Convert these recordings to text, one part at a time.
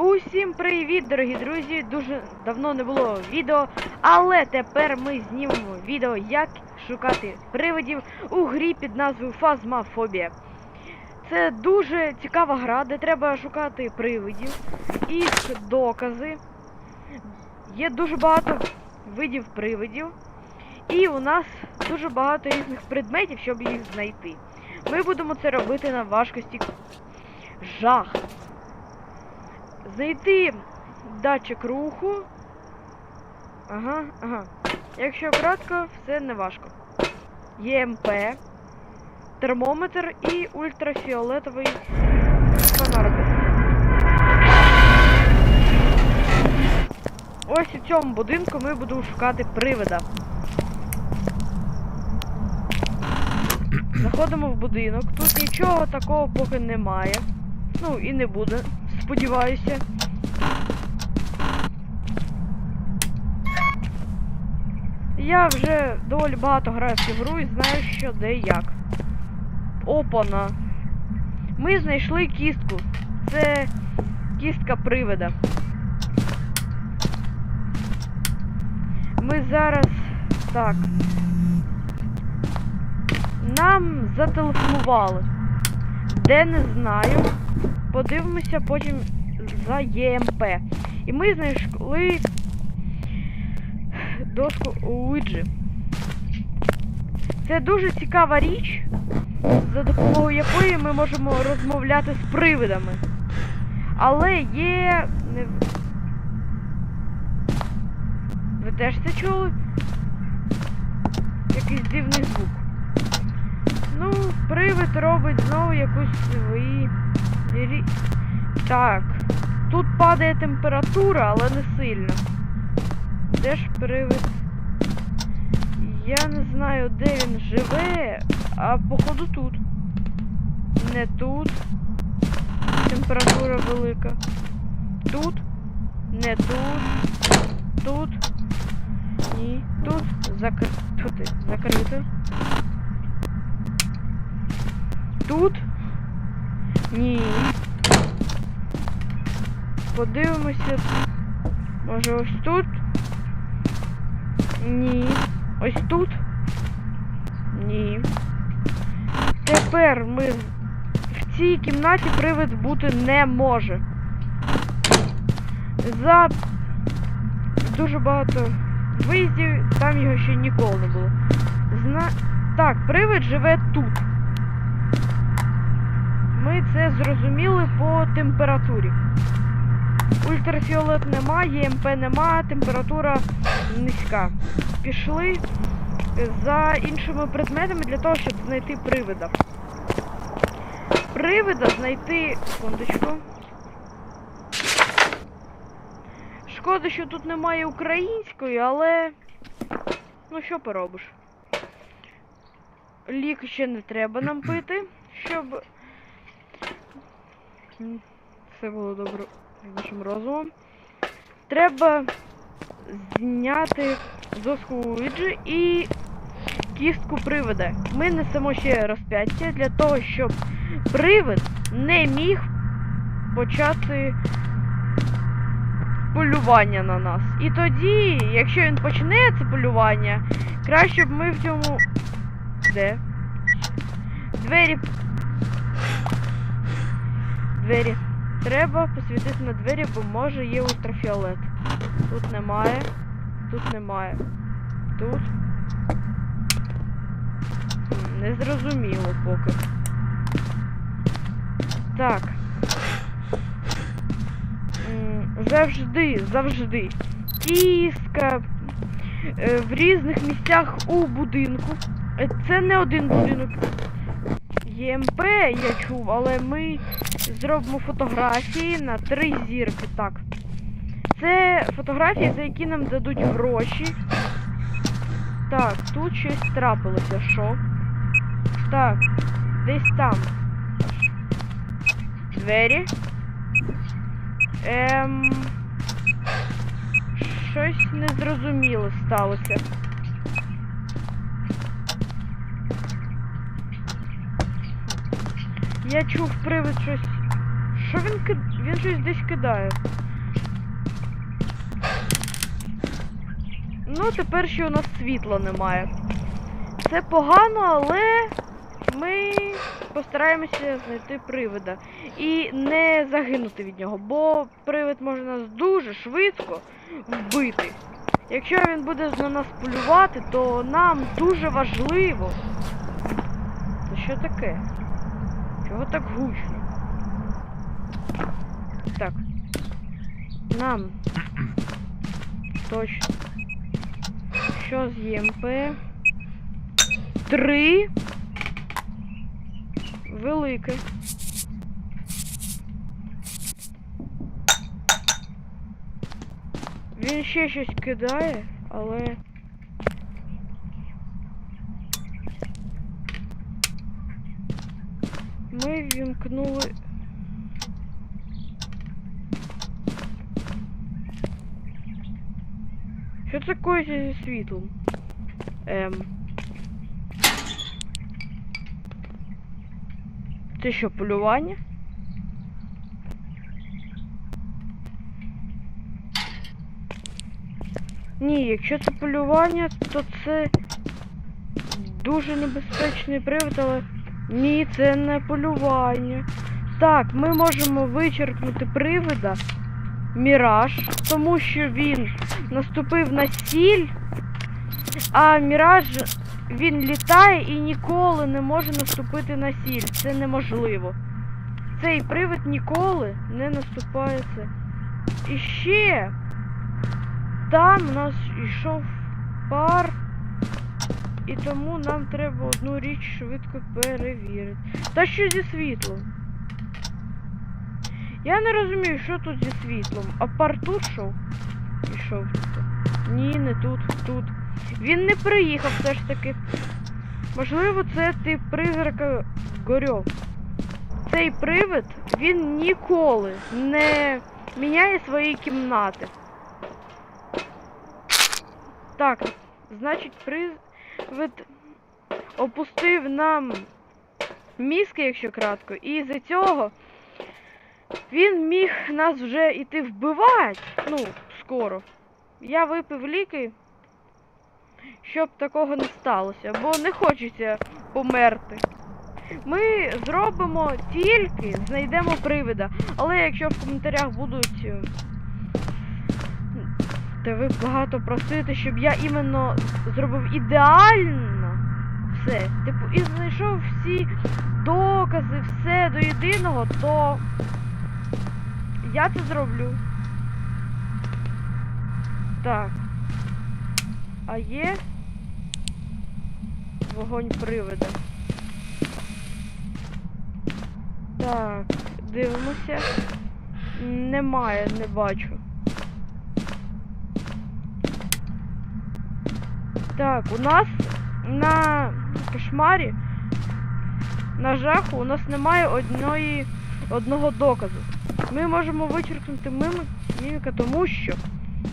Усім привіт, дорогі друзі! Дуже давно не було відео, але тепер ми знімемо відео, як шукати привидів у грі під назвою Фазмафобія. Це дуже цікава гра, де треба шукати привидів, їх докази. Є дуже багато видів привидів, і у нас дуже багато різних предметів, щоб їх знайти. Ми будемо це робити на важкості жах. Знайти датчик руху. Ага, ага. Якщо кратко, все не важко. ЄМП, термометр і ультрафіолетовий фонарик. Ось у цьому будинку ми будемо шукати привида. Заходимо в будинок. Тут нічого такого поки немає. Ну і не буде, сподіваюся. Я вже доволі багато граю в цю гру і знаю, що де і як. Опана. Ми знайшли кістку. Це кістка привида. Ми зараз. Так. Нам зателефонували. Де не знаю. Подивимося потім за ЄМП. І ми знайшли дошку Уиджі. Це дуже цікава річ, за допомогою якої ми можемо розмовляти з привидами. Але є. Ви теж це чули? Якийсь дивний звук. Ну, привид робить знову якусь свої. Так. Тут падає температура, але не сильно. Де ж привид? Я не знаю, де він живе, а походу тут. Не тут. Температура велика. Тут. Не тут. Тут. Ні. Тут. Закр... Тут. Закрито. Тут. Ні. Подивимося. Може ось тут? Ні. Ось тут? Ні. Тепер ми в цій кімнаті привид бути не може. За дуже багато виїздів там його ще ніколи не було. Зна... Так, привид живе тут. Це зрозуміли по температурі. Ультрафіолет нема, ЄМП нема, температура низька. Пішли за іншими предметами для того, щоб знайти привида. Привида знайти. Секундочку. Шкода, що тут немає української, але. Ну що поробиш? Лік ще не треба нам пити, щоб. Все було добре з нашим розумом. Треба зняти доску Уіджі і кістку привида. Ми несемо ще розп'яття для того, щоб привид не міг почати полювання на нас. І тоді, якщо він почне це полювання, краще б ми в цьому. Де? Двері. Двері. Треба посвітити на двері, бо може є ультрафіолет. Тут немає. Тут немає. Тут. М, Незрозуміло поки. Так. Завжди, завжди. Кіска е, в різних місцях у будинку. Е, Це не один будинок. ЄМП я чув, але ми зробимо фотографії на три зірки. Так. Це фотографії, за які нам дадуть гроші. Так, тут щось трапилося, що? Так, десь там. Двері. Ем. Щось незрозуміле сталося. Я чув привид щось що він ки... він щось десь кидає. Ну, тепер ще у нас світла немає. Це погано, але ми постараємося знайти привида і не загинути від нього, бо привид може нас дуже швидко вбити. Якщо він буде на нас полювати, то нам дуже важливо. Це що таке? Чого так гучно? Так. Нам. Точно. Що з ЄМП? Три. Велике. Він ще щось кидає, але. Ми вімкнули. Що це коїться зі світлом? Ем. Це що, полювання? Ні, якщо це полювання, то це дуже небезпечний привид, але ні, це не полювання. Так, ми можемо вичеркнути привида Міраж, тому що він наступив на сіль, а Міраж він літає і ніколи не може наступити на сіль. Це неможливо. Цей привид ніколи не наступає це. І ще там у нас йшов пар, і тому нам треба одну річ швидко перевірити. Та що зі світлом? Я не розумію, що тут зі світлом. А пар тут шов? Ішов тут. Ні, не тут, тут. Він не приїхав все ж таки. Можливо, це тип призрака горьов. Цей привид, він ніколи не міняє свої кімнати. Так, значить, привид опустив нам мізки, якщо кратко, і з-за цього він міг нас вже іти вбивати. Ну, скоро. Я випив ліки, щоб такого не сталося, бо не хочеться померти. Ми зробимо тільки знайдемо привида. Але якщо в коментарях будуть. Та ви багато просите, щоб я іменно зробив ідеально все. Типу, і знайшов всі докази, все до єдиного, то я це зроблю. Так. А є вогонь привида. Так, дивимося. Немає, не бачу. Так, у нас на кошмарі, на жаху, у нас немає одної, одного доказу. Ми можемо вичеркнути міміка, тому що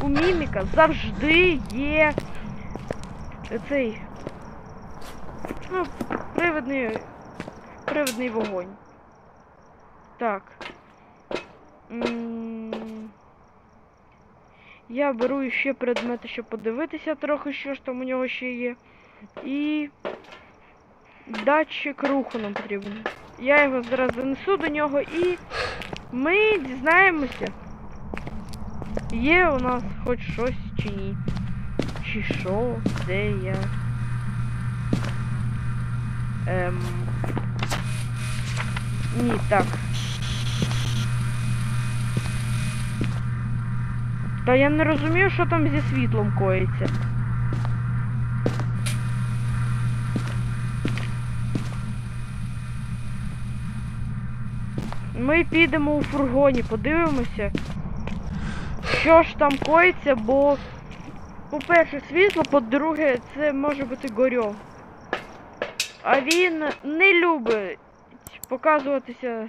у міміка завжди є цей ну, привидний, привидний вогонь. Так. М, Я беру ще предмети, щоб подивитися трохи, що ж там у нього ще є. І датчик руху нам потрібен. Я його зараз занесу до нього і ми дізнаємося, є у нас хоч щось чи ні. Чи що, де я. Ем... Ні, так. Та я не розумію, що там зі світлом коїться. Ми підемо у фургоні, подивимося, що ж там коїться, бо, по-перше, світло, по-друге, це може бути горьов. А він не любить показуватися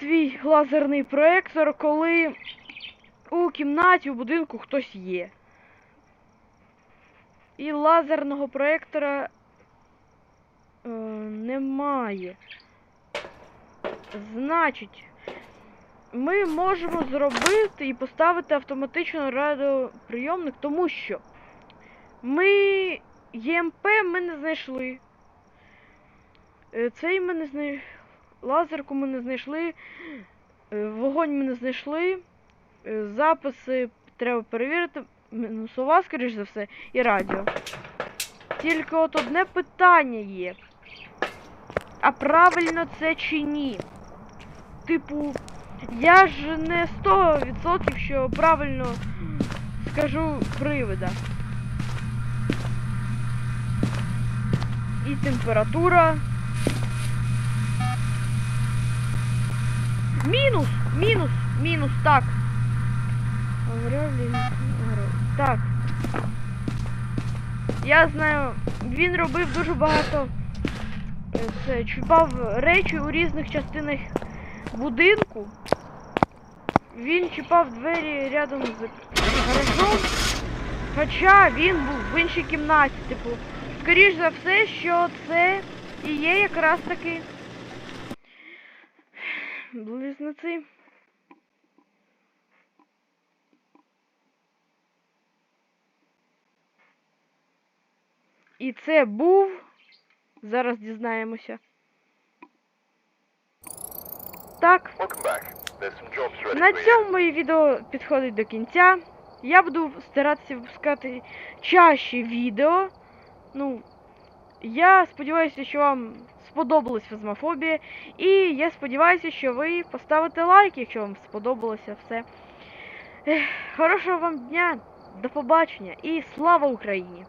свій лазерний проектор, коли у кімнаті у будинку хтось є. І лазерного проектора е, немає. Значить, ми можемо зробити і поставити автоматично радіоприйомник, тому що ми ЄМП ми не знайшли. Е, Цей ми не знайшли. Лазерку ми не знайшли. е, Вогонь ми не знайшли. Е, Записи треба перевірити. Мінусова, скоріш за все, і радіо. Тільки от одне питання є. А правильно це чи ні? Типу, я ж не 100% що правильно скажу привида. І температура. Мінус! Мінус! Мінус, так. Говорю, Так. Я знаю, він робив дуже багато. е, Це чіпав речі у різних частинах будинку. Він чіпав двері рядом з гаражом. Хоча він був в іншій кімнаті, типу, скоріш за все, що це і є якраз таки близнеці. І це був. Зараз дізнаємося. Так. На цьому моє відео підходить до кінця. Я буду старатися випускати чаще відео. Ну, я сподіваюся, що вам сподобалась фазмофобія. І я сподіваюся, що ви поставите лайк, якщо вам сподобалося все. Ех, Хорошого вам дня, до побачення і слава Україні!